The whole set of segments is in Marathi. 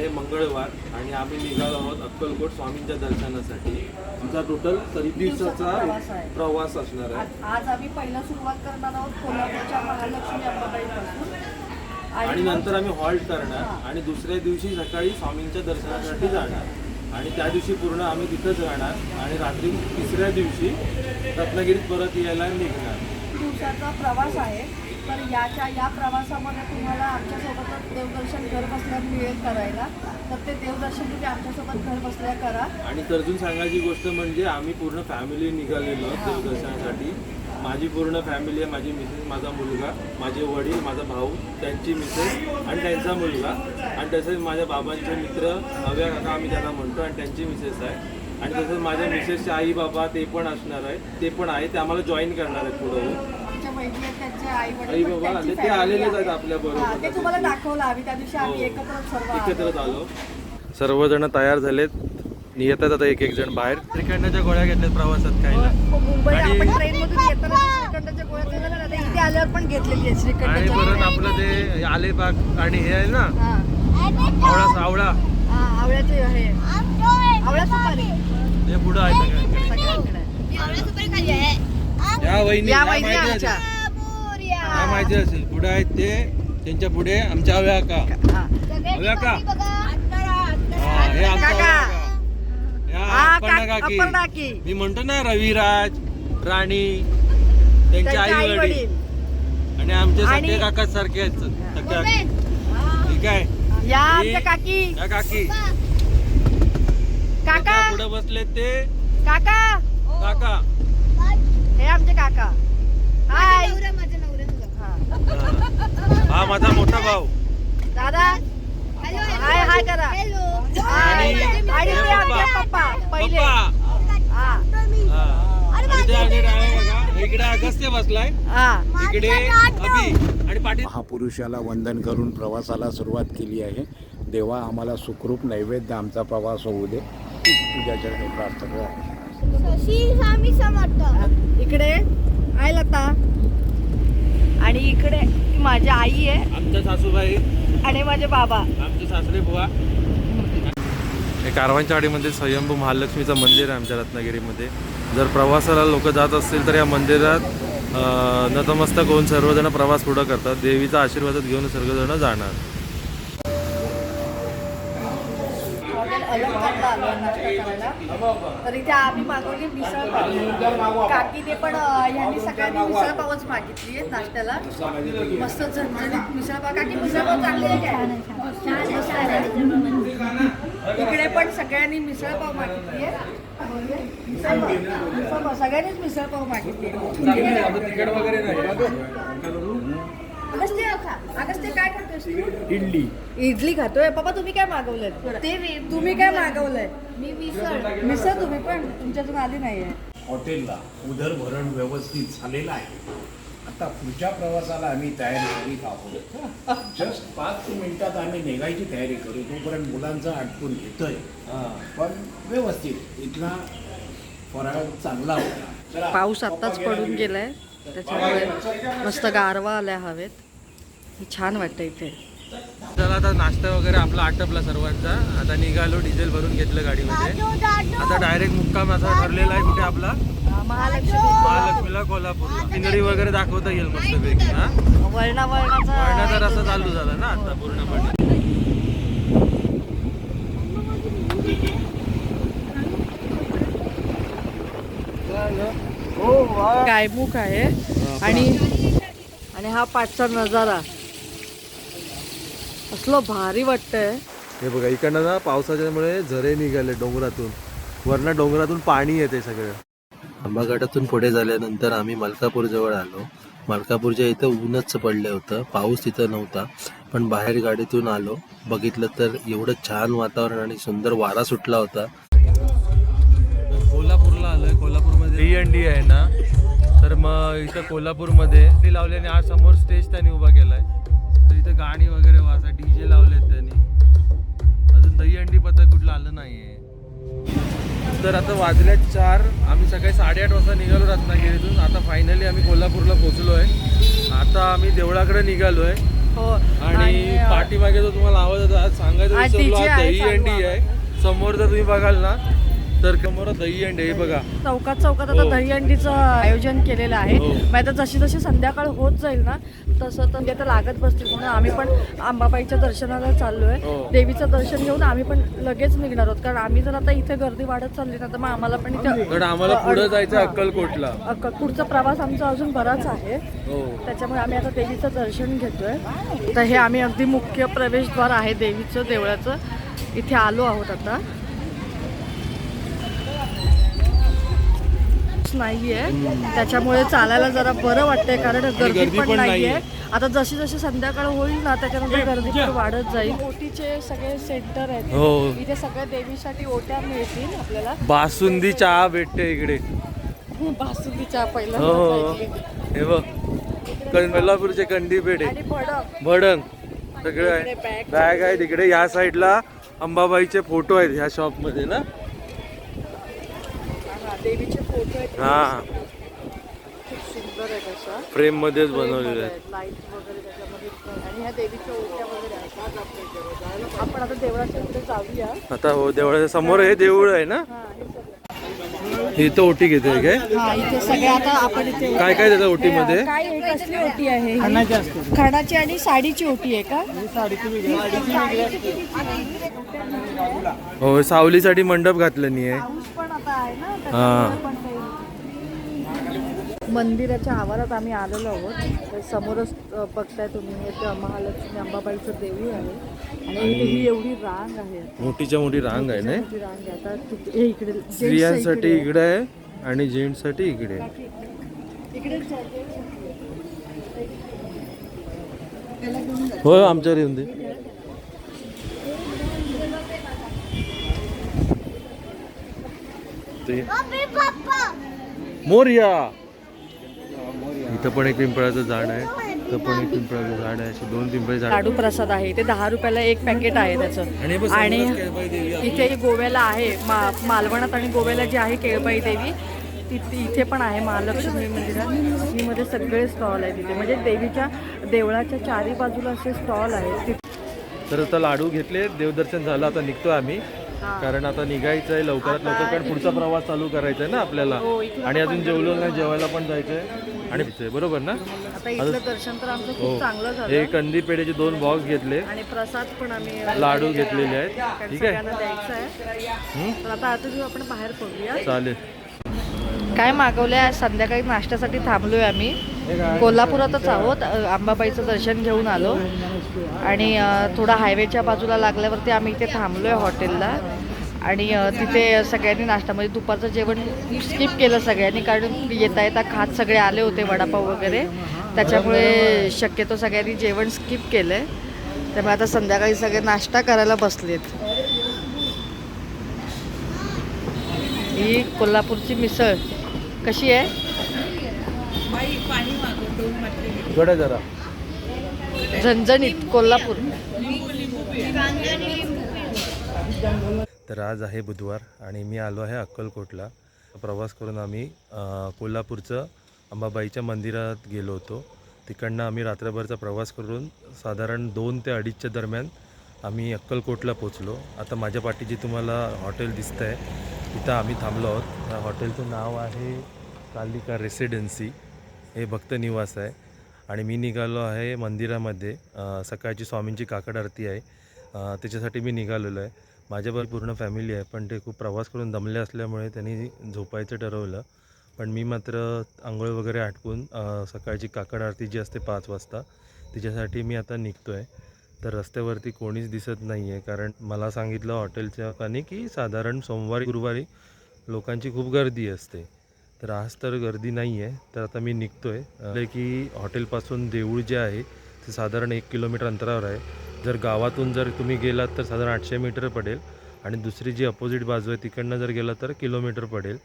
आहे मंगळवार आणि आम्ही निघालो आहोत अक्कलकोट स्वामींच्या दर्शनासाठी. आमचा टोटल तरी दिवसाचा प्रवास असणार आहे. आज आम्ही पहिला सुरुवात करणार आहोत कोल्हापूरच्या महालक्ष्मी अंबाबाईपासून. आणि नंतर आम्ही हॉल्ट करणार. आणि दुसऱ्या दिवशी सकाळी स्वामींच्या दर्शनासाठी जाणार. आणि त्या दिवशी पूर्ण आम्ही तिथंच राहणार आणि रात्री तिसऱ्या दिवशी रत्नागिरीत परत यायला निघणार. दिवसाचा प्रवास आहे? तर याच्या या प्रवासामध्ये तुम्हाला आमच्यासोबतच देवदर्शन घर बसल्या मिळेल करायला. तर ते देवदर्शन तुम्ही आमच्यासोबत घर बसल्या करा. आणि तर्जून सांगायची गोष्ट म्हणजे आम्ही पूर्ण फॅमिली निघालेलो देवदर्शनासाठी. माझी पूर्ण फॅमिली आहे माझी मिसेस माझा मुलगा माझे वडील माझा भाऊ त्यांची मिसेस आणि त्यांचा मुलगा. आणि तसेच माझ्या बाबांचे मित्र हव्या काका आम्ही त्यांना म्हणतो आणि त्यांची मिसेस आहे. आणि तसंच माझ्या मिसेसचे आई बाबा ते पण असणार आहे ते पण आहे ते आम्हाला जॉईन करणार आहेत पुढे. आई बाबा आले ते आलेलेच आहेत आपल्या बरोबर. ते तुम्हाला दाखवलं आम्ही त्या दिवशी आम्ही हो. एकत्र सर्व आलो. एकत्रच आलो. सर्वजण तयार झालेत. येतात आता एक एक जण बाहेर. श्रीखंडाच्या गोळ्या घेतल्यात प्रवासात काही हो, मुंबई आणि- आपण ट्रेन मधून येताना श्रीखंडाच्या गोळ्या खाल्ल्या ना, आता इथे आल्यावर पण घेतलेली आहे आणि श्रीखंडाच्या परत गोळ्या. आपलं ते आलेबाग आणि हे आहे ना हा. आवळा सावळा हा, आवळ्याचे हे. आवळा सुपारी. हे पुढं आहे सगळ्यांकडे. सगळ्यांकडे. आहे. या वहिनी या या वहिनी माहिती आमच्या. असेल. या माहिती असेल. पुढे आहेत ते. त्यांच्या पुढे आमच्या हव्या का हा. हव्या का हा, हे आमच्या काका. हव्या का. या हा, अपर्णा का- काकी अपर्णा काकी. मी म्हणतो ना रविराज राणी त्यांचे त्यांचे आई वडील. आणि आमचे आणि- सख्खे काका सारखे आहेत. सख्या. ठीक आहे. या आमच्या काकी. या काकी. काका. पुढे बसले ते. काका. काका. हे आमचे काका. हाय हा. हा माझा मोठा भाऊ. दादा. हाय हाय करा. हाय. आणि- आणि ते आमचे पप्पा पहिले. पप्पा. हा. हा. आणि ते आगे डाव्या बघा इकडे अगस्त्य बसलाय. हा. इकडे अभि. आणि पाठी महापुरुषाला वंदन करून प्रवासाला सुरुवात केली आहे. देवा आम्हाला सुखरूप नैवेद्य आमचा प्रवास होऊ दे. तुझ्याच्या प्रार्थना स्वामी समर्थ इकडे आहे लता आणि इकडे माझी आई आहे. आमच्या सासूबाई. आणि माझे बाबा. आमचे सासरे बुवा. हे कारवांच्या वाडीमध्ये स्वयंभू महालक्ष्मीचं मंदिर आहे आमच्या रत्नागिरीमध्ये. जर प्रवासाला लोक जात असतील तर या मंदिरात अं, नतमस्तक होऊन सर्वजण प्रवास पुढं करतात. देवीचा आशीर्वाद घेऊन सर्वजण जाणार. अलंकारला आलो आहे नाश्ता करायला. तर इथे आम्ही मागवली मिसळ पाव. काकीने पण यांनी सगळ्यांनी मिसळ पावच मागितली आहे नाश्त्याला. मस्त झणझणीत मिसळ पाव. काकी मिसळ पाव चांगली आहे काय? इकडे पण सगळ्यांनी मिसळ पाव मागितली आहे. मिसळ पाव. मिसळ पाव. सगळ्यांनीच मिसळ पाव मागितली आहे. अगस्त्य काय तू? इडली. इडली खातोय. पप्पा तुम्ही काय मागवलंय? ते तुम्ही काय मागवलंय? मी मिसळ. मिसळ तुम्ही पण? तुमच्यातून आली नाहीये. हॉटेलला उदरभरण व्यवस्थित झालेलं आहे. आता पुढच्या प्रवासाला आम्ही तयारी करीत आहोत. जस्ट पाच मिनिटात आम्ही निघायची तयारी करू. तोपर्यंत मुलांचं आटपून घेतोय. पण व्यवस्थित. इथला फराळ चांगला होता. चला, पाऊस पप्पा आत्ताच गेला पडून. गेलाय. त्याच्यामुळे मस्त गारवा आल्या हवेत. छान वाटतं इथे. चला आता नाश्ता वगैरे आपला आटपला सर्वांचा. आता निघालो डिझेल भरून घेतलं गाडीमध्ये. आता डायरेक्ट मुक्काम असा ठरलेला आहे कुठे आपला? महालक्ष्मी महालक्ष्मीला कोल्हापूरला. सिनरी वगैरे दाखवता येईल मस्तपैकी हा? वळणा वळणाचा रस्ता चालू झाला ना आता पूर्णपणे. गायमुख आहे. आणि आणि हा पाठचा नजारा. असलो भारी वाटतंय. हे बघा इकडनं ना पावसाच्यामुळे झरे निघाले डोंगरातून. वरनं डोंगरातून पाणी येते सगळं. आंबाघाटातून पुढे झाल्यानंतर आम्ही मलकापूर जवळ आलो. मलकापूरच्या इथं ऊनच पडलं होतं. पाऊस तिथं नव्हता पण बाहेर गाडीतून आलो. बघितलं तर एवढं छान वातावरण आणि सुंदर वारा सुटला होता. डी एन डी आहे ना तर मग इथं कोल्हापूरमध्ये ती लावल्याने आज समोर स्टेज त्यांनी उभा केलाय. तर इथं गाणी वगैरे वाचा डी जे लावलेत त्यांनी. अजून दहीहंडी पथक कुठलं आलं नाहीये. तर आता वाजल्यात चार आम्ही सकाळी साडेआठ वाजता निघालो रत्नागिरीतून. आता फायनली आम्ही कोल्हापूरला पोहोचलो आहे आता आम्ही देवळाकडे निघालो आहे हो आणि पाठीमागे जर तुम्हाला आवाज येतो आज सांगायचं आणि आहे दही अंडी आहे. समोर जर तुम्ही बघाल ना तर दही अंडी हे बघा. चौकात चौकात आता हो. दहीहंडीचं आयोजन केलेलं आहे. हो. मग आता जशी जशी संध्याकाळ होत जाईल ना तसं तर ते आता लागत बसतील म्हणून आम्ही पण अंबाबाईच्या दर्शनाला चाललोय. हो. देवीचं दर्शन घेऊन आम्ही पण लगेच निघणार आहोत. कारण आम्ही जर आता इथे गर्दी वाढत चालली ना तर मग आम्हाला पण इथे आम्हाला पुढे जायचं अक्कलकोटला. अक्क- पुढचा प्रवास आमचा अजून बराच आहे. हो. त्याच्यामुळे आम्ही आता देवीचं दर्शन घेतोय. तर हे आम्ही अगदी मुख्य प्रवेशद्वार आहे देवीचं देवळाचं. इथे आलो आहोत आता. नाहीये. त्याच्यामुळे चालायला जरा बरं वाटतंय कारण गर्दी पण नाहीये. नाहीये. आता जशी जशी संध्याकाळ होईल ना त्याच्यानंतर गर्दी पण वाढत जाईल. ओटीचे सगळे सेंटर आहेत. हो. इथे सगळ्या देवीसाठी ओट्या मिळतील आपल्याला. बासुंदी चहा भेटते इकडे. बासुंदीच्या पहिला हो हो हे. बघ. कोल्हापूरचे कंदी पेढे भडंग. सगळं आहे. बॅग आहे तिकडे या साईडला अंबाबाईचे फोटो आहेत ह्या शॉपमध्ये ना. देवीचे हा. खूप सुंदर आहे तसा. फ्रेम मध्येच बनवलेले आहेत लाइट वगैरे त्याच्यामध्ये पण. आणि ह्या देवीच्या ओट्या वगैरे आहेत. आपण आता देवळाच्या इकडे जाऊया. आता हो देवळाच्या समोर हे देऊळ आहे ना? इथं ओटी घेते काय? हा इथे सगळे आता आपण इथे काय काय काय आहे? कसली ओटी आहे? ही? खणाची आणि साडीची ओटी आहे का? हो सावलीसाठी मंडप घातलं नाही आहे पाऊस पण आता आहे ना हा. मंदिराच्या आवारात आम्ही आलेलो आहोत. तर समोरच बघताय तुम्ही हे ते महालक्ष्मी अंबाबाईचं देऊळ आहे. आणि ही एवढी रांग आहे. मोठीच्या मोठी रांग आहे ना रांग आहे. आता हे इकडे स्त्रियांसाठी इकडे आहे. आणि जेंट्ससाठी इकडे आहे. इकडेच जाते. हो आमच्या येऊन दे. मोर्या! इथं पण एक पिंपळाचं झाड आहे. इथं पण एक पिंपळाचं झाड आहे. असे दोन झाड लाडू प्रसाद आहे. ते दहा रुपयाला एक पॅकेट आहे त्याचं. आणि हे बघ, आणि समोरच केळबाई देवी आहे. इथे गोव्याला आहे. मा मालवणात आणि गोव्याला जी आहे केळबाई देवी ती इथे पण आहे. महालक्ष्मी मंदिरात. ही मध्ये सगळे स्टॉल आहे तिथे म्हणजे देवीच्या देवळाच्या चारी बाजूला असे स्टॉल आहेत. तिथे तर आता लाडू घेतले. देवदर्शन झालं. आता निघतो आम्ही. कारण आता निघायचं आहे लवकरात लवकर कारण पुढचा प्रवास चालू करायचा आहे ना आपल्याला. हो, आणि अजून जेवलो नाही जेवायला पण जायचं आहे आणि पिचंय, बरोबर ना? आता इथलं दर्शन तर आमचं हो. खूप चांगलं हे कंदी पेढेचे दोन बॉक्स घेतले. आणि प्रसाद पण आम्ही लाडू घेतलेले आहेत. ठीक आहे? सगळ्यांना द्यायचा आहे. हं? तर आता आता जेव्हा आपण बाहेर पडूया. चालेल. काय मागवलंय आज संध्याकाळी नाश्त्यासाठी थांबलोय आम्ही. कोल्हापुरातच आहोत. आंबाबाईचं अंबाबाईचं दर्शन घेऊन आलो. आणि थोडा हायवेच्या बाजूला लागल्यावरती आम्ही इथे थांबलो आहे हॉटेलला. आणि तिथे सगळ्यांनी नाश्ता म्हणजे दुपारचं जेवण स्किप केलं सगळ्यांनी कारण येता येता खात सगळे आले होते वडापाव वगैरे. त्याच्यामुळे शक्यतो सगळ्यांनी जेवण स्किप केलं आहे त्यामुळे आता संध्याकाळी सगळे नाश्ता करायला बसलेत. ही कोल्हापूरची मिसळ. कशी आहे? थोडं जरा. झणझणीत कोल्हापूर. तर आज आहे बुधवार आणि मी आलो आहे अक्कलकोटला. प्रवास करून आम्ही कोल्हापूरचं अंबाबाईच्या मंदिरात गेलो होतो. तिकडनं आम्ही रात्रभरचा प्रवास करून साधारण दोन ते अडीचच्या दरम्यान आम्ही अक्कलकोटला पोचलो आता माझ्या पाठीची तुम्हाला हॉटेल दिसतं आहे तिथं आम्ही थांबलो आहोत. या हॉटेलचं नाव आहे कालिका रेसिडेन्सी. हे भक्त निवास आहे. आणि मी निघालो आहे मंदिरामध्ये. सकाळची स्वामींची काकड आरती आहे. त्याच्यासाठी मी निघालेलो आहे. माझ्याबरोबर पूर्ण फॅमिली आहे पण ते खूप प्रवास करून दमले असल्यामुळे त्यांनी झोपायचं ठरवलं. पण मी मात्र आंघोळ वगैरे आटपून सकाळची काकड आरती जी असते पाच वाजता तिच्यासाठी मी आता निघतो आहे तर रस्त्यावरती कोणीच दिसत नाही आहे कारण मला सांगितलं हॉटेलच्या लोकांनी की साधारण सोमवारी गुरुवारी लोकांची खूप गर्दी असते. तर आज तर गर्दी नाही आहे. तर आता मी निघतो आहे की हॉटेलपासून देऊळ जे आहे ते साधारण एक किलोमीटर अंतरावर आहे. जर गावातून जर तुम्ही गेलात तर साधारण आठशे मीटर पडेल आणि दुसरी जी अपोजिट बाजू आहे तिकडनं जर गेला तर किलोमीटर पडेल.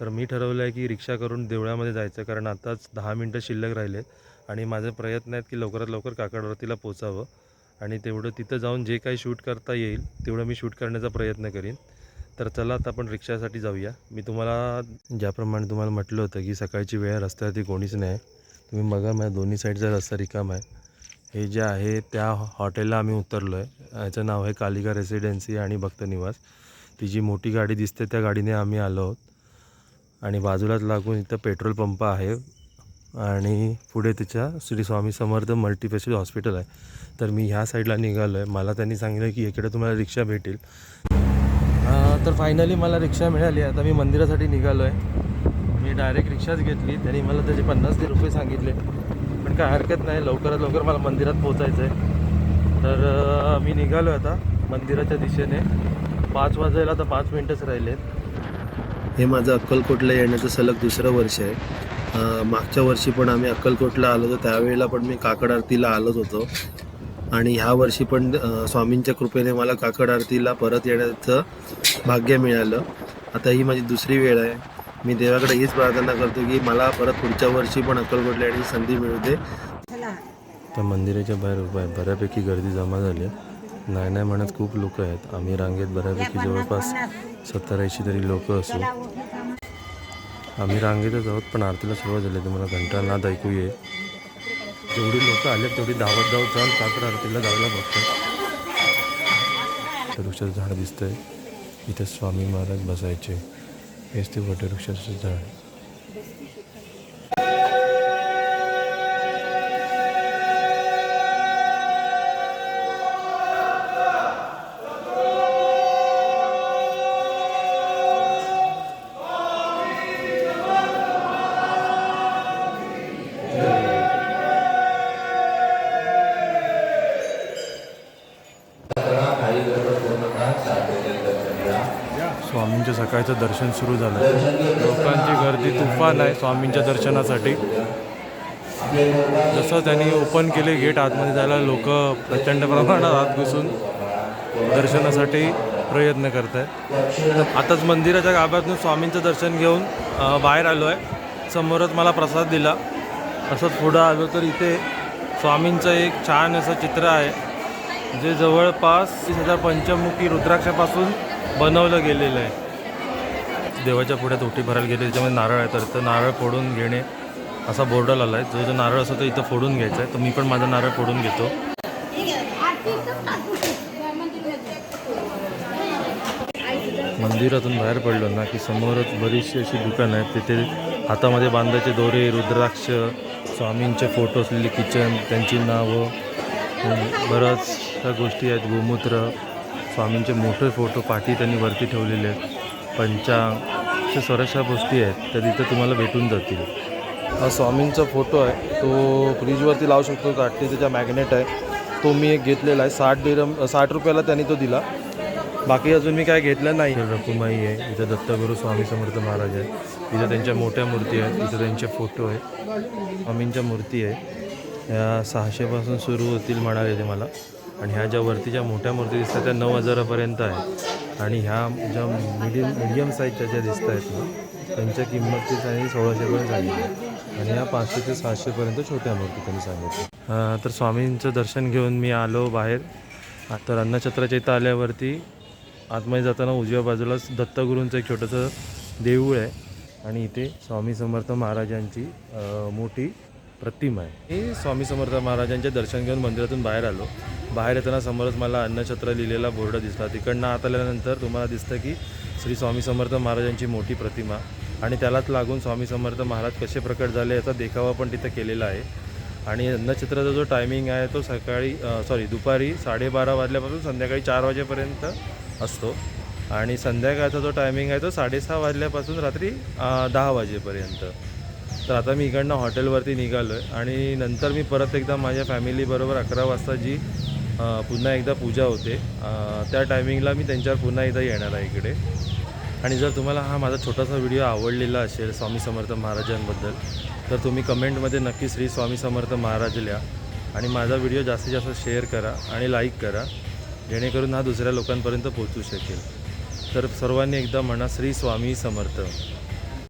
तर मी ठरवलं आहे की रिक्षा करून देवळामध्ये जायचं कारण आताच दहा मिनटं शिल्लक राहिले आणि माझे प्रयत्न आहेत की लवकरात लवकर काकडवरतीला पोचावं. आणि तेवढं तिथं जाऊन जे काही शूट करता येईल तेवढं मी शूट करण्याचा प्रयत्न करीन. तर चला आता आपण रिक्षासाठी जाऊया. मी तुम्हाला ज्याप्रमाणे तुम्हाला म्हटलं होतं की सकाळची वेळ रस्त्यावरती कोणीच नाही. तुम्ही बघा माझ्या दोन्ही साईडचा रस्ता रिकाम आहे. हे जे आहे त्या हॉटेलला आम्ही उतरलो आहे याचं नाव आहे कालिका रेसिडेन्सी आणि भक्त निवास ती जी मोठी गाडी दिसते त्या गाडीने आम्ही आलो आहोत. आणि बाजूलाच लागून इथं पेट्रोल पंप आहे. आणि पुढे तिच्या श्री स्वामी समर्थ मल्टीपेशल हॉस्पिटल आहे. तर मी ह्या साईडला निघालो आहे मला त्यांनी सांगितलं की इकडे तुम्हाला रिक्षा भेटेल. तर फायनली मला रिक्षा मिळाली. आता मी मंदिरासाठी निघालो आहे मी डायरेक्ट रिक्षाच घेतली. त्यांनी मला त्याचे पन्नास ते रुपये सांगितले. पण काय हरकत नाही. लवकरात लवकर मला मंदिरात पोचायचं आहे तर मी निघालो आहे आता मंदिराच्या दिशेने. पाच वाजायला आता पाच मिनटंच राहिलेत. हे माझं अक्कलकोटला येण्याचं सलग दुसरं वर्ष आहे. मागच्या वर्षी पण आम्ही अक्कलकोटला आलो होतो. त्यावेळेला पण मी काकड आरतीला आलोच होतो. आणि ह्या वर्षी पण स्वामींच्या कृपेने मला काकड आरतीला परत येण्याचं भाग्य मिळालं. आता ही माझी दुसरी वेळ आहे. मी देवाकडे हीच प्रार्थना करतो की मला परत पुढच्या वर्षी पण अक्कलकोटला येण्याची संधी मिळू दे. त्या मंदिराच्या बाहेर उभा आहे. बऱ्यापैकी गर्दी जमा झाली नाही नाही म्हणत खूप लोक आहेत. आम्ही रांगेत बऱ्यापैकी जवळपास सत्तर ऐंशी तरी लोक असू. आम्ही रांगेतच आहोत पण आरतीला सुरुवात झाली तुम्हाला तुम्हाला घंटानाद ऐकू ये जेवढी लोक आले तेवढी धावत धावत जाऊन काकड आरतीला जायला बघतात वृक्षाचं झाड दिसतंय. इथे स्वामी महाराज बसायचे. हेच ते वटवृक्षाचं झाड. स्वामींचं सकाळचं दर्शन सुरू झालं. लोकांची गर्दी तुफान आहे स्वामींच्या दर्शनासाठी. जसं त्यांनी ओपन केले गेट आतमध्ये जायला लोक प्रचंड प्रमाणात आत घुसून दर्शनासाठी प्रयत्न करत आहेत आताच मंदिराच्या गाभाऱ्यातून स्वामींचं दर्शन घेऊन बाहेर आलो आहे समोरच मला प्रसाद दिला. असंच पुढं आलो तर इथे स्वामींचं एक छान असं चित्र आहे. जे जवळपास तीस हजार पंचमुखी रुद्राक्षापासून बनवलं गेलेलं आहे. देवाच्या पुढ्यात ओटी भरायला गेले त्याच्यामध्ये नारळ आहे तर नारळ फोडून घेणे असा बोर्ड आला आहे. जो जो नारळ असतो तो इथं फोडून घ्यायचा आहे. तर मी पण माझा नारळ फोडून घेतो. मंदिरातून बाहेर पडलो ना की समोरच बरीचशी अशी दुकानं आहेत. तिथे हातामध्ये बांधायचे दोरे रुद्राक्ष स्वामींचे फोटो असलेले किचन त्यांची नावं. बऱ्याचशा गोष्टी आहेत. गोमूत्र स्वामींचे मोठे फोटो पाठी त्यांनी वरती ठेवलेले आहेत. पंचांग अशा बऱ्याचशा गोष्टी आहेत त्या तिथं तुम्हाला भेटून जातील. हा स्वामींचा फोटो आहे. तो फ्रीजवरती लावू शकतो. काठी त्याचा मॅग्नेट आहे. तो मी एक घेतलेला आहे. साठ डिरम साठ रुपयाला त्यांनी तो दिला. बाकी अजून मी काय घेतलं नाही. रकुमाई आहे. इथं दत्तगुरू स्वामी समर्थ महाराज आहे इथं त्यांच्या मोठ्या मूर्ती आहेत. इथं त्यांचे फोटो आहे स्वामींच्या मूर्ती आहे ह्या सहाशेपासून सुरू होतील म्हणाले ते मला. आणि ह्या ज्या वरती ज्या मोठ्या मूर्ती दिसतात त्या नऊ हजारापर्यंत आहे. आणि ह्या ज्या मिडियम मिडियम साईजच्या ज्या दिसत आहेत ना त्यांच्या किंमत ती त्यांनी सोळाशेपर्यंत सांगितली. आणि ह्या पाचशे ते सहाशेपर्यंत छोट्या मूर्ती त्यांनी सांगितल्या. तर स्वामींचं दर्शन घेऊन मी आलो बाहेर. तर अन्नछत्राच्या इथं आल्यावरती आतमध्ये जाताना उजव्या बाजूलाच दत्तगुरूंचं एक छोटंसं देऊळ आहे. आणि इथे स्वामी समर्थ महाराजांची मोठी प्रतिमा आहे. हे स्वामी समर्थ महाराजांचे दर्शन घेऊन मंदिरातून बाहेर आलो. बाहेर येताना समोरच मला अन्नछत्र लिहिलेला बोर्ड दिसला. तिकडनं आत आल्यानंतर तुम्हाला दिसतं की श्री स्वामी समर्थ महाराजांची मोठी प्रतिमा आणि त्यालाच लागून स्वामी समर्थ महाराज कसे प्रकट झाले याचा देखावा पण तिथं केलेला आहे. आणि अन्नछत्राचा जो टायमिंग आहे तो सकाळी सॉरी दुपारी साडेबारा वाजल्यापासून संध्याकाळी चार वाजेपर्यंत असतो. आणि संध्याकाळचा जो टायमिंग आहे तो साडेसहा वाजल्यापासून रात्री दहा वाजेपर्यंत. तर आता मी इकडनं हॉटेलवरती निघालो आहे आणि नंतर मी परत एकदा माझ्या फॅमिलीबरोबर अकरा वाजता जी पुन्हा एकदा पूजा होते. त्या टायमिंगला मी त्यांच्यावर पुन्हा एकदा येणार आहे इकडे. आणि जर तुम्हाला हा माझा छोटासा व्हिडिओ आवडलेला असेल स्वामी समर्थ महाराजांबद्दल तर तुम्ही कमेंटमध्ये नक्की श्री स्वामी समर्थ महाराज लिहा आणि माझा व्हिडिओ जास्तीत जास्त शेअर करा आणि लाईक करा जेणेकरून हा दुसऱ्या लोकांपर्यंत पोहोचू शकेल. तर सर्वांनी एकदा म्हणा श्री स्वामी समर्थ.